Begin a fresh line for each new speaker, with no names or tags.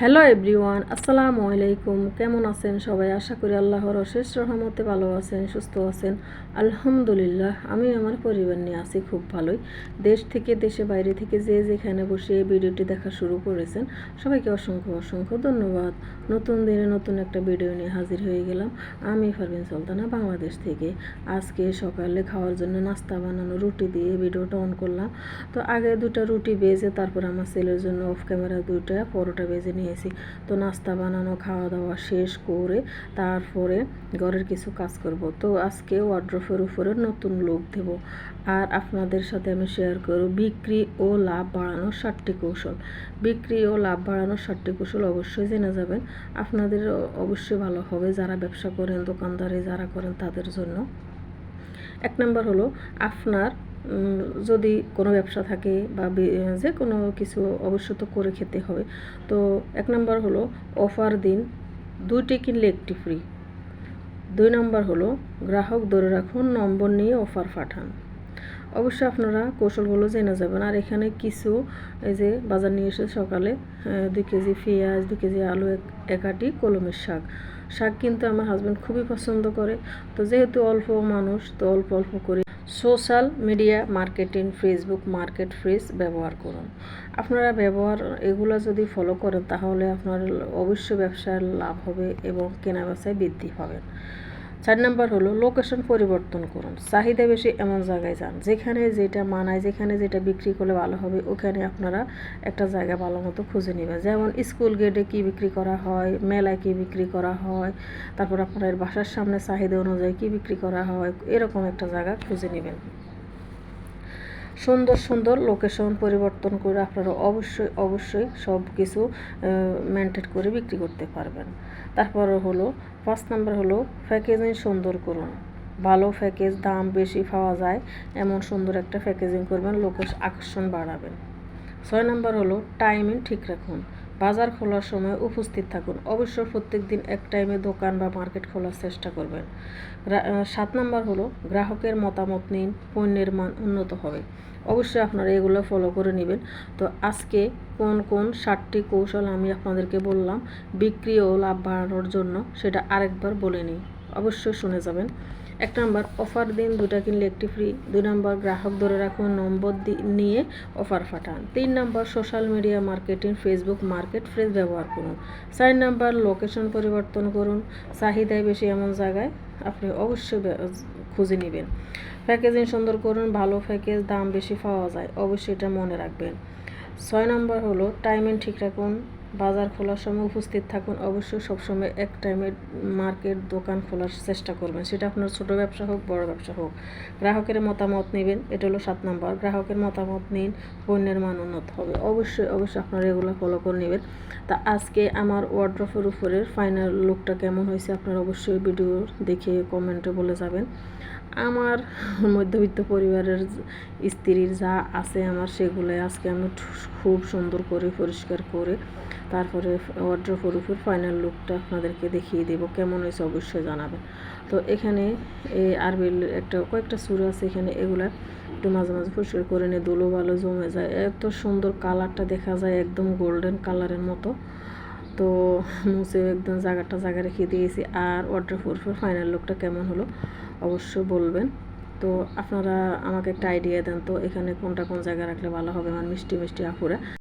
Hello everyone, আসসালামু আলাইকুম। কেমন আছেন সবাই? আশা করি আল্লাহর অশেষ রহমতে ভালো আছেন, সুস্থ আছেন। আলহামদুলিল্লাহ, আমি আমার পরিবার নিয়ে আছি খুব ভালোই। দেশ থেকে, দেশে বাইরে থেকে যে যেখানে বসে এই ভিডিওটি দেখা শুরু করেছেন, সবাইকে অসংখ্য অসংখ্য ধন্যবাদ। নতুন দিনে নতুন একটা ভিডিও নিয়ে হাজির হয়ে গেলাম। আমি ফারবিন সুলতানা, বাংলাদেশ থেকে। আজকে সকালে খাওয়ার জন্য নাস্তা বানানো রুটি দিয়ে ভিডিওটা অন করলাম। তো আগে দুটো রুটি বেজে, তারপর আমার ছেলের জন্য অফ ক্যামেরা দুইটা, পরোটা বেজে নিয়েছি তো নাস্তা বানানো খাওয়া দাওয়া শেষ করে তারপরে ঘরের কিছু কাজ করব। তো আজকে ওয়ার্ড্রফের উপরে নতুন লোক দেব। আর আপনাদের সাথে আমি শেয়ার করব বিক্রি ও লাভ বাড়ানোর ষাটটি কৌশল। বিক্রি ও লাভ বাড়ানোর ষাটটি কৌশল অবশ্যই জেনে যাবেন। আপনাদের অবশ্যই ভালো হবে যারা ব্যবসা করেন, দোকানদারি যারা করেন তাদের জন্য। এক নম্বর হলো, আপনার যদি কোনো ব্যবসা থাকে বা যে কোনো কিছু অবশ্য তো করে খেতে হবে। তো এক নম্বর হলো অফার দিন, দুইটি কিনলে একটি ফ্রি দুই নম্বর হলো গ্রাহক ধরে রাখুন, নম্বর নিয়ে অফার পাঠান। অবশ্যই আপনারা কৌশলগুলো জেনে যাবেন। আর এখানে কিছু এই যে বাজার নিয়ে এসে সকালে দুই কেজি পেঁয়াজ, দুই কেজি আলু, এক এক আটি কলমের শাক। শাক কিন্তু আমার হাজব্যান্ড খুবই পছন্দ করে। তো যেহেতু অল্প মানুষ, তো অল্প অল্প করে social media marketing, Facebook market phrase ব্যবহার করুন। আপনারা ব্যবহার, এগুলো যদি ফলো করেন, তাহলে আপনার অবশ্যই ব্যবসার লাভ হবে এবং কেনা বেচায় বৃদ্ধি পাবেন। চার নাম্বার হলো লোকেশন পরিবর্তন করুন। চাহিদা বেশি এমন জায়গায় যান, যেখানে যেটা মানায়, যেখানে যেটা বিক্রি করলে ভালো হবে, ওখানে আপনারা একটা জায়গা ভালো মতো খুঁজে নেবেন। যেমন স্কুল গেটে কি বিক্রি করা হয়, মেলায় কি বিক্রি করা হয়, তারপর আপনার বাসার সামনে চাহিদা অনুযায়ী কি বিক্রি করা হয়, এরকম একটা জায়গা খুঁজে নেবেন। সুন্দর সুন্দর লোকেশন পরিবর্তন করে আপনারা অবশ্যই অবশ্যই সব কিছু মেনটেন করে বিক্রি করতে পারবেন। তারপর হলো, পাঁচ নম্বর হলো প্যাকেজিং সুন্দর করুন। ভালো প্যাকেজ দাম বেশি পাওয়া যায়, এমন সুন্দর একটা প্যাকেজিং করবেন লোকের আকর্ষণ বাড়াবেন। ছয় নম্বর হলো টাইমিং ঠিক রাখুন। বাজার খোলার সময় উপস্থিত থাকুন। অবশ্য প্রত্যেক দিন এক টাইমে দোকান বা মার্কেট খোলার চেষ্টা করবেন। সাত নম্বর হলো, গ্রাহকের মতামত নিন, পণ্যের মান উন্নত হবে। অবশ্যই আপনারা এগুলো ফলো করে নেবেন। তো আজকে কোন কোন ষাটটি কৌশল আমি আপনাদেরকে বললাম, বিক্রি ও লাভ বাড়ানোর জন্য, সেটা আরেকবার বলে নিই। অবশ্যই শুনে যাবেন। এক নাম্বার, অফার দিন দুটা কিনলে একটি ফ্রি দুই নাম্বার, গ্রাহক ধরে রাখুন নম্বর নিয়ে অফার পাঠান তিন number social media marketing Facebook market phrase ব্যবহার করুন। চার নাম্বার লোকেশন পরিবর্তন করুন। চাহিদায় বেশি এমন জায়গায় আপনি অবশ্যই খুঁজে নেবেন। প্যাকেজিং সুন্দর করুন, ভালো প্যাকেজ দাম বেশি পাওয়া যায়, অবশ্যই এটা মনে রাখবেন। ছয় নম্বর হলো টাইমিং ঠিক রাখুন। বাজার খোলার সময় উপস্থিত থাকুন। অবশ্যই সবসময় এক টাইমে মার্কেট দোকান খোলার চেষ্টা করবেন। সেটা আপনার ছোট ব্যবসা হোক, বড় ব্যবসা হোক। গ্রাহকের মতামত নেবেন, এটা হলো সাত নম্বর। গ্রাহকের মতামত নিন, পণ্যের মান উন্নত হবে। অবশ্যই অবশ্যই আপনারা এগুলো ফলো করে নেবেন। তা আজকে আমার ওয়ার্ড্রফের উপরের ফাইনাল লুকটা কেমন হয়েছে আপনারা অবশ্যই ভিডিও দেখে কমেন্টে বলে যাবেন। আমার মধ্যবিত্ত পরিবারের স্ত্রীর যা আছে আমার সেগুলো আজকে আমি খুব সুন্দর করে পরিষ্কার করে তারপরে ওয়ার্ড্রফের উপর ফাইনাল লুকটা আপনাদেরকে দেখিয়ে দেব, কেমন হয়েছে অবশ্যই জানাবেন। তো এখানে এই আরবিল একটা, কয়েকটা সুর আছে এখানে, এগুলা একটু মাঝে মাঝে পরিষ্কার করে নিয়ে ধুলো ভালো জমে যায়, এত সুন্দর কালারটা দেখা যায়, একদম গোল্ডেন কালারের মতো। তো মুছে একদম জায়গাটা জায়গা রেখে দিয়েছি, আর ওয়াটার প্রুফের ফাইনাল লুকটা কেমন হলো অবশ্যই বলবেন। তো আপনারা আমাকে একটা আইডিয়া দেন, তো এখানে কোনটা কোন জায়গায় রাখলে ভালো হবে, আমার মিষ্টি মিষ্টি আপুরা।